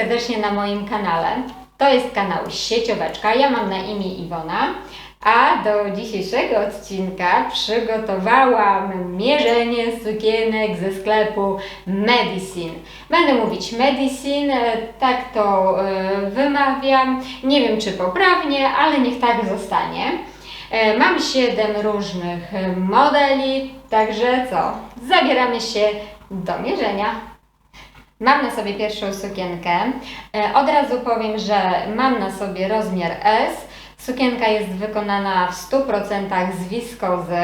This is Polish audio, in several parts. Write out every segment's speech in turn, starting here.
Serdecznie na moim kanale. To jest kanał Siecioweczka. Ja mam na imię Iwona, a do dzisiejszego odcinka przygotowałam mierzenie sukienek ze sklepu Medicine. Będę mówić Medicine, e, tak to e, wymawiam. Nie wiem czy poprawnie, ale niech tak zostanie. E, Mam 7 różnych modeli, także co? Zabieramy się do mierzenia. Mam na sobie pierwszą sukienkę. E, Od razu powiem, że mam na sobie rozmiar S. Sukienka jest wykonana w 100% z wiskozy,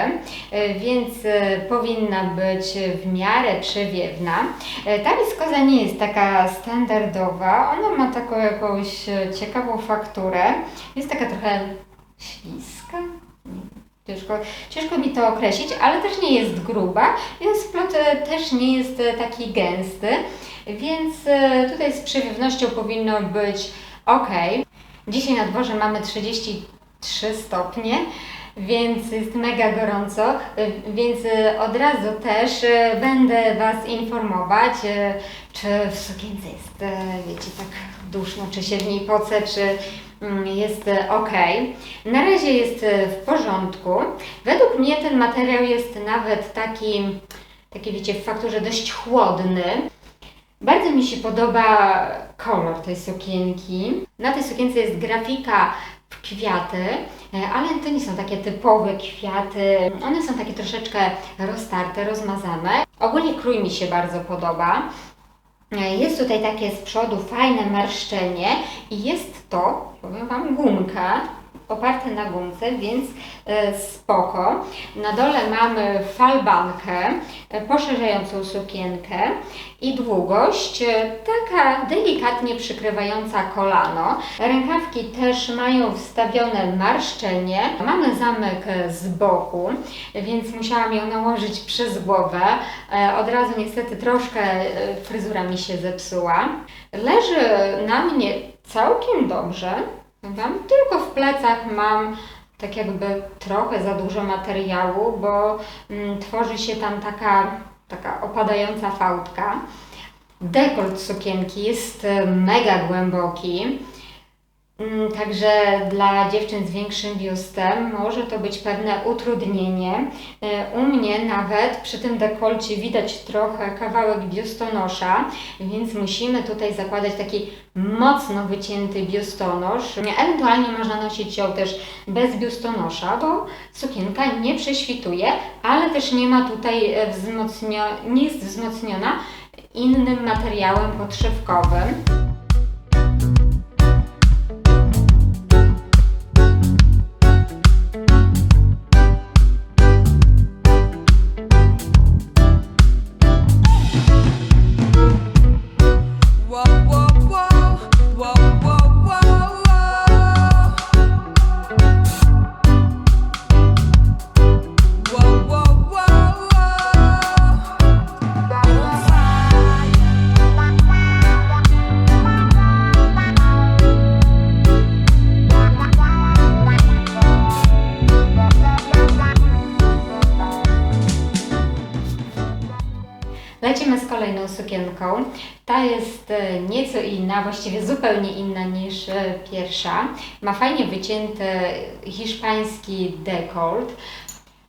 e, więc e, powinna być w miarę przewiewna. Ta wiskoza nie jest taka standardowa, ona ma taką jakąś ciekawą fakturę. Jest taka trochę śliska. Ciężko, ciężko mi to określić, ale też nie jest gruba, więc splot e, też nie jest e, taki gęsty, więc e, tutaj z przewiewnością powinno być ok. Dzisiaj na dworze mamy 33 stopnie, więc jest mega gorąco, więc od razu też będę Was informować, czy w sukience jest, wiecie, tak duszno, czy się w niej poce, czy jest e, ok. Na razie jest e, w porządku. Według mnie ten materiał jest nawet taki, taki wiecie, w fakturze dość chłodny. Bardzo mi się podoba kolor tej sukienki. Na tej sukience jest grafika w kwiaty, e, ale to nie są takie typowe kwiaty. One są takie troszeczkę roztarte, rozmazane. Ogólnie krój mi się bardzo podoba. Jest tutaj takie z przodu fajne marszczenie i jest to, powiem Wam, gumka oparte na gumce, więc e, spoko. Na dole mamy falbankę, e, poszerzającą sukienkę i długość e, taka delikatnie przykrywająca kolano. Rękawki też mają wstawione marszczenie. Mamy zamek z boku, więc musiałam ją nałożyć przez głowę. Od razu niestety troszkę fryzura mi się zepsuła. Leży na mnie całkiem dobrze. Wam tylko w plecach mam tak jakby trochę za dużo materiału, bo mm, tworzy się tam taka, taka opadająca fałdka. Dekolt sukienki jest e, mega głęboki. Mm, Także dla dziewczyn z większym biustem może to być pewne utrudnienie. E, U mnie nawet przy tym dekolcie widać trochę kawałek biustonosza, więc musimy tutaj zakładać taki mocno wycięty biustonosz. Ewentualnie można nosić ją też bez biustonosza, bo sukienka nie prześwituje, ale też nie ma tutaj e, wzmocnio... nie jest wzmocniona innym materiałem podszewkowym. Właściwie zupełnie inna niż e, pierwsza. Ma fajnie wycięty hiszpański dekolt.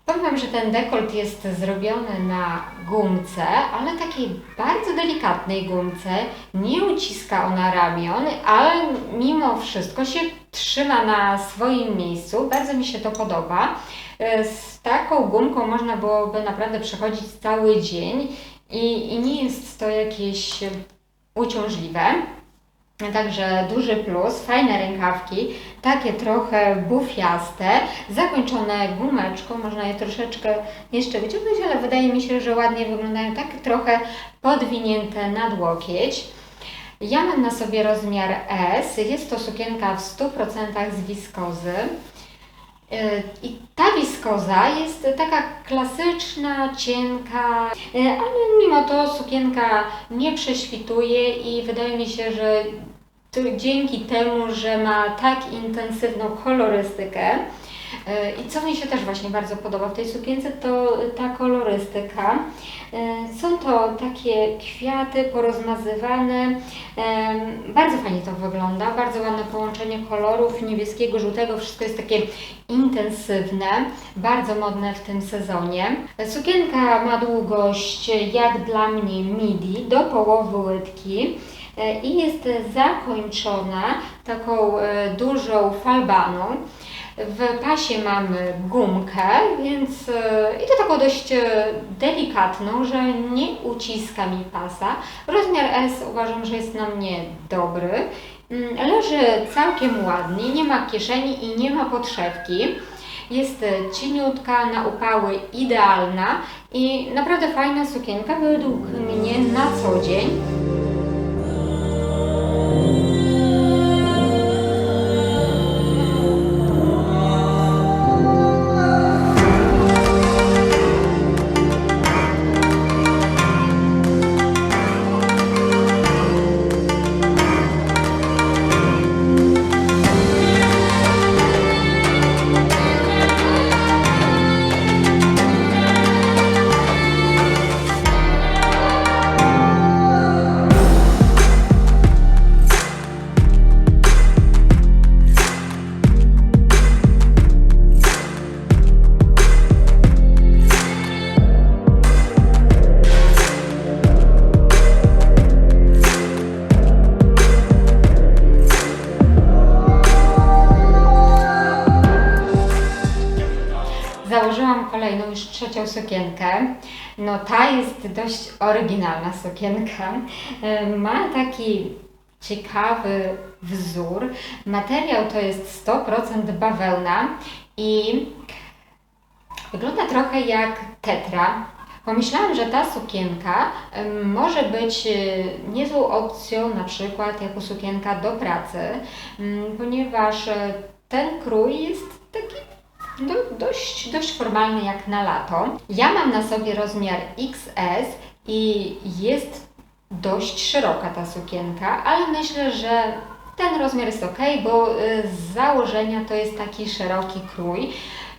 Powiem że ten dekolt jest zrobiony na gumce, ale takiej bardzo delikatnej gumce. Nie uciska ona ramion, ale mimo wszystko się trzyma na swoim miejscu. Bardzo mi się to podoba. E, Z taką gumką można byłoby naprawdę przechodzić cały dzień i, i nie jest to jakieś uciążliwe. Także duży plus, fajne rękawki, takie trochę bufiaste, zakończone gumeczką, można je troszeczkę jeszcze wyciągnąć, ale wydaje mi się, że ładnie wyglądają, tak trochę podwinięte nad łokieć. Ja mam na sobie rozmiar S, jest to sukienka w 100% z wiskozy. Yy, I wiskoza jest taka klasyczna, cienka, yy, ale mimo to sukienka nie prześwituje i wydaje mi się, że dzięki temu, że ma tak intensywną kolorystykę, E, I co mi się też właśnie bardzo podoba w tej sukience, to ta kolorystyka. E, Są to takie kwiaty porozmazywane. Em, Bardzo fajnie to wygląda, bardzo ładne połączenie kolorów niebieskiego, żółtego, wszystko jest takie intensywne, bardzo modne w tym sezonie. Sukienka ma długość jak dla mnie midi do połowy łydki e, i jest zakończona taką e, dużą falbaną. W pasie mamy gumkę, więc e, i to taką dość e, delikatną, że nie uciska mi pasa. Rozmiar S uważam, że jest na mnie dobry. Mm, Leży całkiem ładnie, nie ma kieszeni i nie ma podszewki. Jest e, cieniutka, na upały idealna i naprawdę fajna sukienka według mnie na co dzień. No ta jest dość oryginalna sukienka. E, Ma taki ciekawy wzór. Materiał to jest 100% bawełna i wygląda trochę jak tetra. Pomyślałam, że ta sukienka em, może być e, niezłą opcją na przykład jako sukienka do pracy, mm, ponieważ e, ten krój jest taki do, dość, dość formalny jak na lato. Ja mam na sobie rozmiar XS i jest dość szeroka ta sukienka, ale myślę, że ten rozmiar jest ok, bo y, z założenia to jest taki szeroki krój.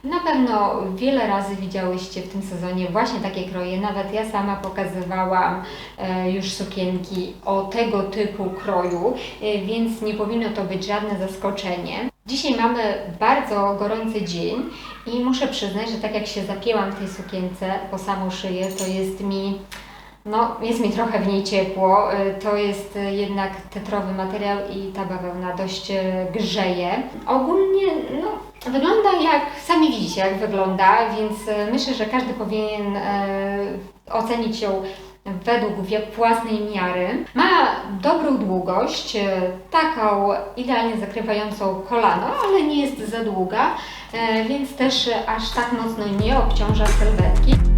Na pewno wiele razy widziałyście w tym sezonie właśnie takie kroje. Nawet ja sama pokazywałam e, już sukienki o tego typu kroju, e, więc nie powinno to być żadne zaskoczenie. Dzisiaj mamy bardzo gorący dzień i muszę przyznać, że tak jak się zapięłam w tej sukience po samą szyję, to jest mi no, jest mi trochę w niej ciepło. Y, To jest y, jednak tetrowy materiał i ta bawełna dość y, grzeje. Ogólnie, no, wygląda jak, sami widzicie jak wygląda, więc myślę, że każdy powinien y, ocenić ją według własnej miary. Ma dobrą długość, y, taką idealnie zakrywającą kolano, ale nie jest za długa, y, więc też aż tak mocno nie obciąża sylwetki.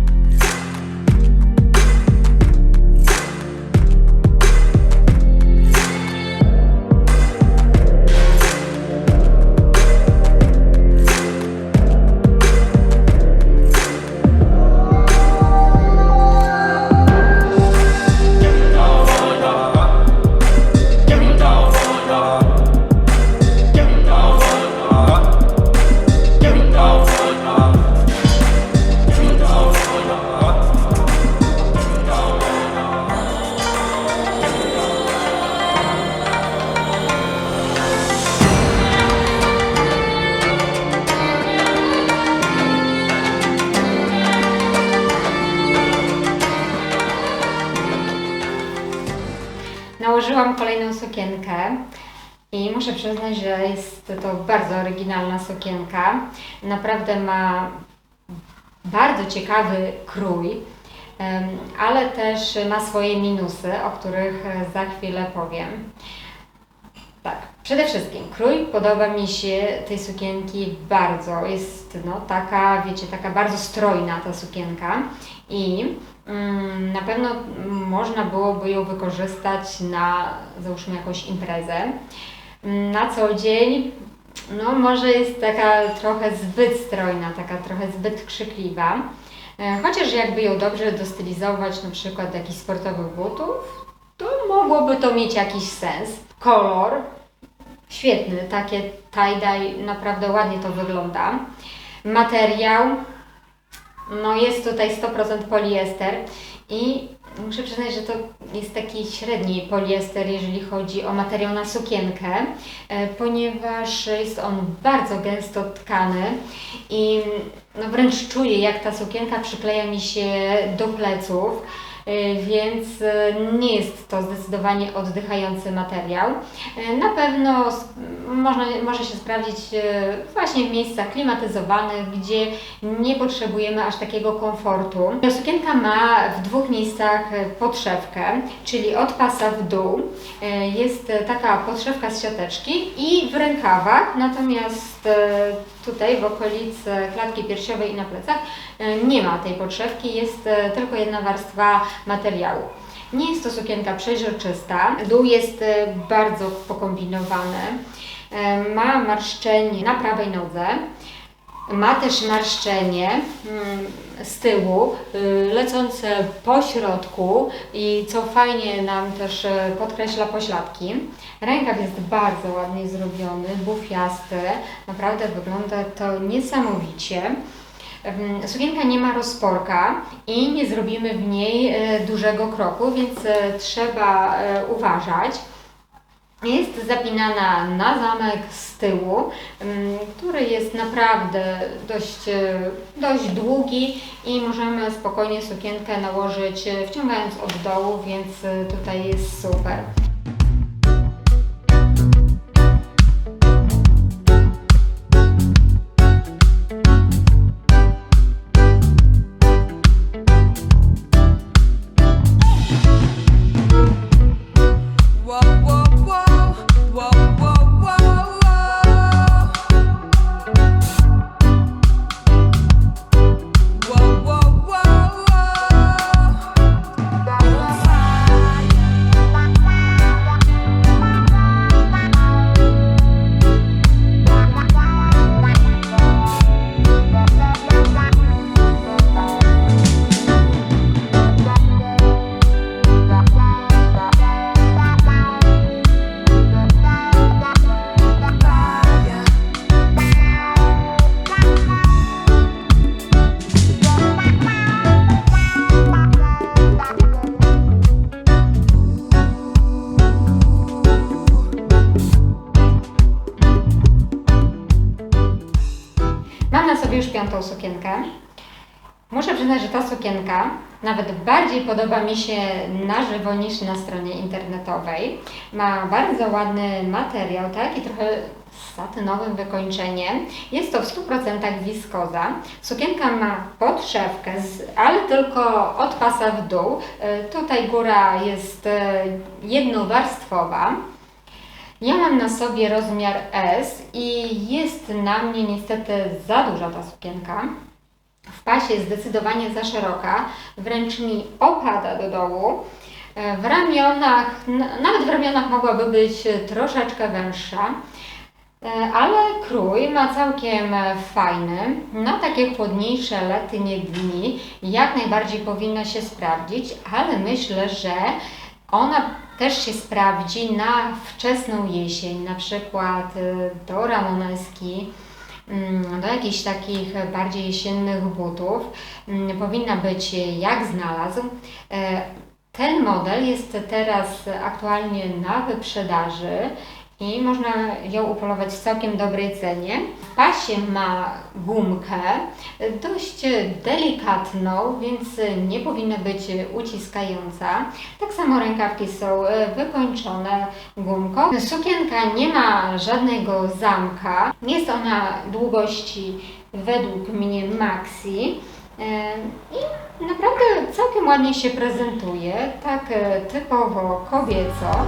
Nałożyłam kolejną sukienkę i muszę przyznać, że jest to bardzo oryginalna sukienka. Naprawdę ma bardzo ciekawy krój, ale też ma swoje minusy, o których e, za chwilę powiem. Tak, przede wszystkim krój podoba mi się tej sukienki bardzo. Jest no taka, wiecie, taka bardzo strojna ta sukienka i na pewno można byłoby ją wykorzystać na załóżmy jakąś imprezę. Mm, Na co dzień no może jest taka trochę zbyt strojna, taka trochę zbyt krzykliwa. E, Chociaż jakby ją dobrze dostylizować na przykład do jakichś sportowych butów, to mogłoby to mieć jakiś sens. Kolor Świetny, takie tie-dye, naprawdę ładnie to wygląda. Materiał, no jest tutaj 100% poliester i muszę przyznać, że to jest taki średni poliester, jeżeli chodzi o materiał na sukienkę, e, ponieważ jest on bardzo gęsto tkany i no wręcz czuję, jak ta sukienka przykleja mi się do pleców. E, Więc e, nie jest to zdecydowanie oddychający materiał. E, Na pewno można, może się sprawdzić właśnie w miejscach klimatyzowanych, gdzie nie potrzebujemy aż takiego komfortu. Sukienka ma w dwóch miejscach podszewkę, czyli od pasa w dół jest taka podszewka z siateczki i w rękawach, natomiast tutaj w okolicy klatki piersiowej i na plecach e, nie ma tej podszewki, jest e, tylko jedna warstwa materiału. Nie jest to sukienka przeźroczysta, dół jest e, bardzo pokombinowany, ma marszczenie na prawej nodze, ma też marszczenie mm, z tyłu, y, lecące po środku i co fajnie nam też e, podkreśla pośladki. Rękaw jest bardzo ładnie zrobiony, bufiasty, naprawdę wygląda to niesamowicie. Ym, Sukienka nie ma rozporka i nie zrobimy w niej e, dużego kroku, więc trzeba uważać. Jest zapinana na zamek z tyłu, ym, który jest naprawdę dość, e, dość długi i możemy spokojnie sukienkę nałożyć e, wciągając od dołu, więc e, tutaj jest super. Że ta sukienka nawet bardziej podoba mi się na żywo niż na stronie internetowej. Ma bardzo ładny materiał, tak i trochę satynowym wykończeniem. Jest to w 100% wiskoza. Sukienka ma podszewkę, ale tylko od pasa w dół. E, Tutaj góra jest e, jednowarstwowa. Ja mam na sobie rozmiar S i jest na mnie niestety za duża ta sukienka. W pasie zdecydowanie za szeroka, wręcz mi opada do dołu. E, W ramionach, nawet w ramionach mogłaby być troszeczkę węższa, E, ale krój ma całkiem fajny. Na takie chłodniejsze letnie dni jak najbardziej powinna się sprawdzić, ale myślę, że ona też się sprawdzi na wczesną jesień, na przykład e, do ramoneski, do jakichś takich bardziej jesiennych butów. Mm, Powinna być jak znalazł. E, Ten model jest teraz aktualnie na wyprzedaży i można ją upolować w całkiem dobrej cenie. W pasie ma gumkę, dość delikatną, więc nie powinna być uciskająca. Tak samo rękawki są wykończone gumką. Sukienka nie ma żadnego zamka. Jest ona długości według mnie maxi. E, I naprawdę całkiem ładnie się prezentuje, tak e, typowo kobieco.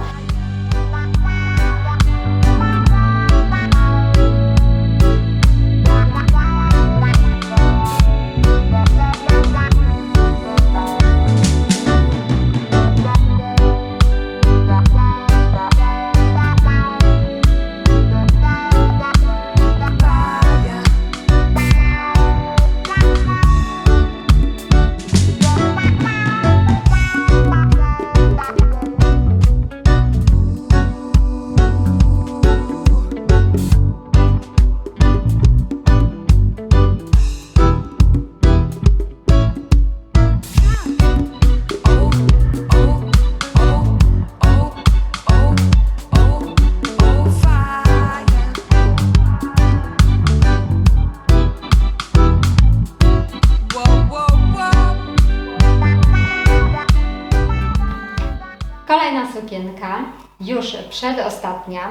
Kolejna sukienka, już przedostatnia.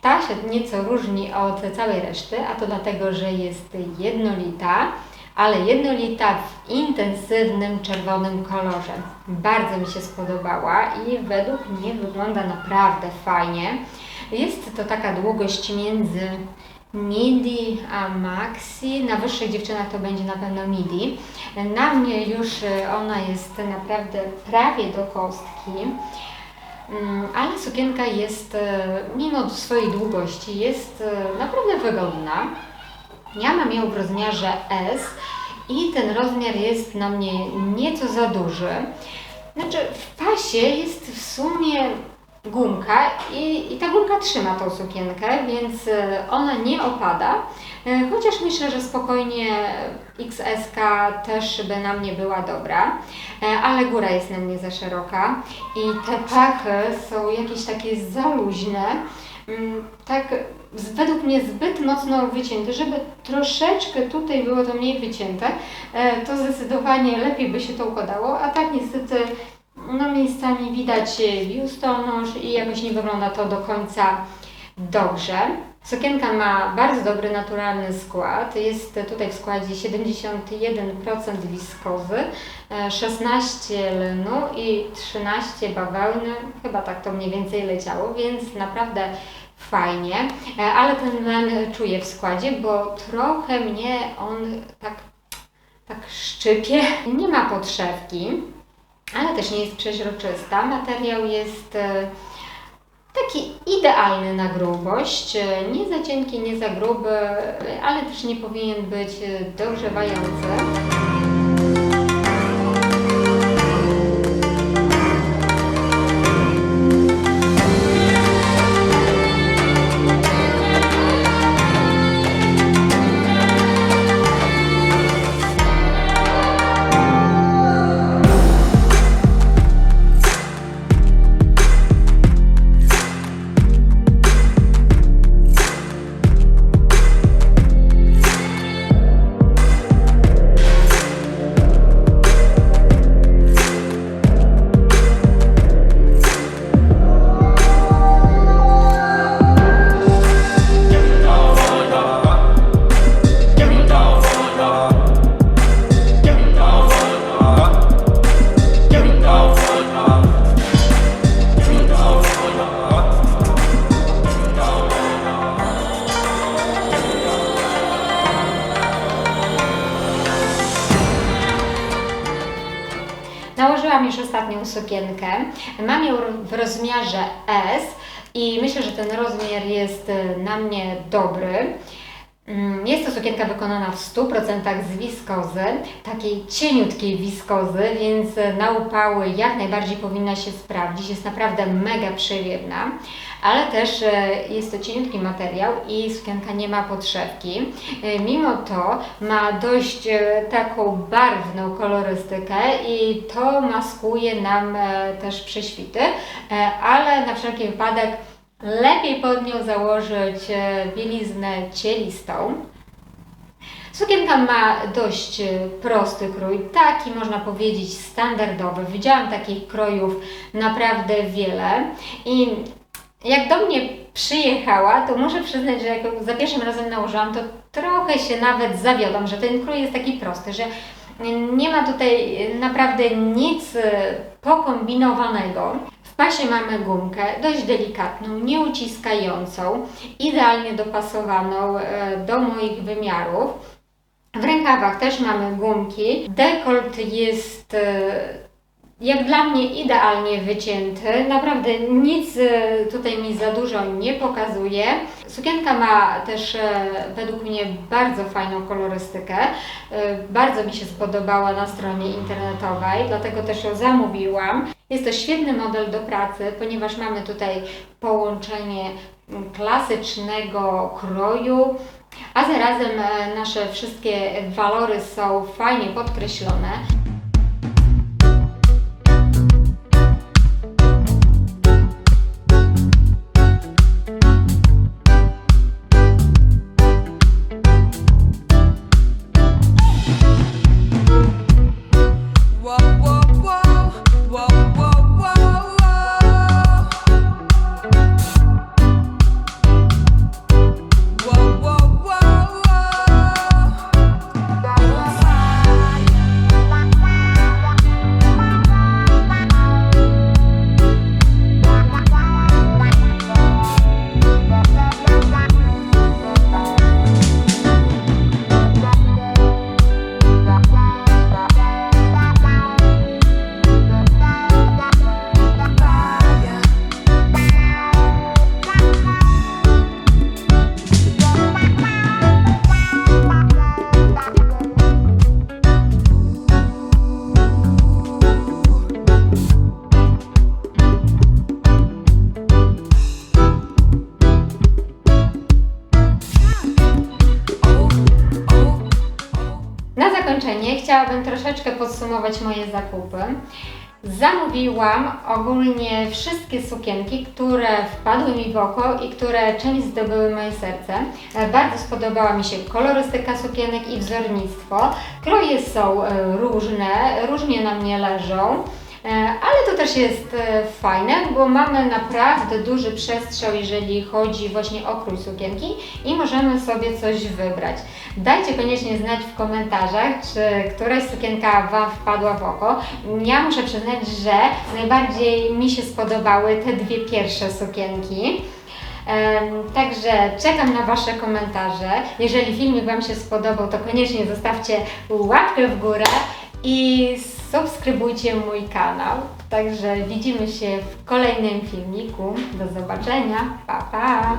Ta się nieco różni od całej reszty, a to dlatego, że jest jednolita, ale jednolita w intensywnym czerwonym kolorze. Bardzo mi się spodobała i według mnie wygląda naprawdę fajnie. Jest to taka długość między midi a maxi. Na wyższych dziewczynach to będzie na pewno midi. Na mnie już ona jest naprawdę prawie do kostki. Mm, Ale sukienka jest, e, mimo swojej długości, jest e, naprawdę wygodna. Ja mam ją w rozmiarze S i ten rozmiar jest na mnie nieco za duży. Znaczy w pasie jest w sumie gumka i, i ta gumka trzyma tą sukienkę, więc e, ona nie opada. E, Chociaż myślę, że spokojnie XS też by na mnie była dobra, E, ale góra jest na mnie za szeroka i te pachy są jakieś takie za luźne, Mm, tak według mnie zbyt mocno wycięte, żeby troszeczkę tutaj było to mniej wycięte, to zdecydowanie lepiej by się to układało, a tak niestety no miejscami widać e, biustonosz i jakoś nie wygląda to do końca dobrze. Sukienka ma bardzo dobry naturalny skład. Jest tutaj w składzie 71% wiskozy, e, 16 lnu i 13 bawełny. Chyba tak to mniej więcej leciało, więc naprawdę fajnie. E, Ale ten len czuję w składzie, bo trochę mnie on tak, tak szczypie. Nie ma podszewki, ale też nie jest przeźroczysta. Materiał jest e, Taki idealny na grubość, e, nie za cienki, nie za gruby, e, ale też nie powinien być dogrzewający. Sukienkę. Mam ją w rozmiarze S i myślę, że ten rozmiar jest e, na mnie dobry. Mm, Jest to sukienka wykonana w 100% z wiskozy, takiej cieniutkiej wiskozy, więc e, na upały jak najbardziej powinna się sprawdzić. Jest naprawdę mega przewiewna, ale też e, jest to cieniutki materiał i sukienka nie ma podszewki. E, Mimo to ma dość taką barwną kolorystykę i to maskuje nam też prześwity, ale na wszelki wypadek lepiej pod nią założyć e, bieliznę cielistą. Sukienka ma dość e, prosty krój, taki można powiedzieć standardowy. Widziałam takich krojów naprawdę wiele i jak do mnie przyjechała, to muszę przyznać, że jak za pierwszym razem nałożyłam, to trochę się nawet zawiodłam, że ten krój jest taki prosty, że nie ma tutaj naprawdę nic e, pokombinowanego. W pasie mamy gumkę dość delikatną, nieuciskającą, idealnie dopasowaną e, do moich wymiarów. W rękawach też mamy gumki. Dekolt jest e, jak dla mnie idealnie wycięty. Naprawdę nic e, tutaj mi za dużo nie pokazuje. Sukienka ma też e, według mnie bardzo fajną kolorystykę. E, Bardzo mi się spodobała na stronie internetowej, dlatego też ją zamówiłam. Jest to świetny model do pracy, ponieważ mamy tutaj połączenie mm, klasycznego kroju, a zarazem e, nasze wszystkie walory są fajnie podkreślone. Chciałabym troszeczkę podsumować moje zakupy. Zamówiłam ogólnie wszystkie sukienki, które wpadły mi w oko i które czymś zdobyły moje serce. E, Bardzo spodobała mi się kolorystyka sukienek i wzornictwo. Kroje są e, różne, różnie na mnie leżą. E, Ale to też jest e, fajne, bo mamy naprawdę duży przestrzał, jeżeli chodzi właśnie o krój sukienki i możemy sobie coś wybrać. Dajcie koniecznie znać w komentarzach, czy któraś sukienka Wam wpadła w oko. Ja muszę przyznać, że najbardziej mi się spodobały te dwie pierwsze sukienki. Także czekam na Wasze komentarze. Jeżeli filmik Wam się spodobał, to koniecznie zostawcie łapkę w górę i subskrybujcie mój kanał. Także widzimy się w kolejnym filmiku. Do zobaczenia. Pa, pa!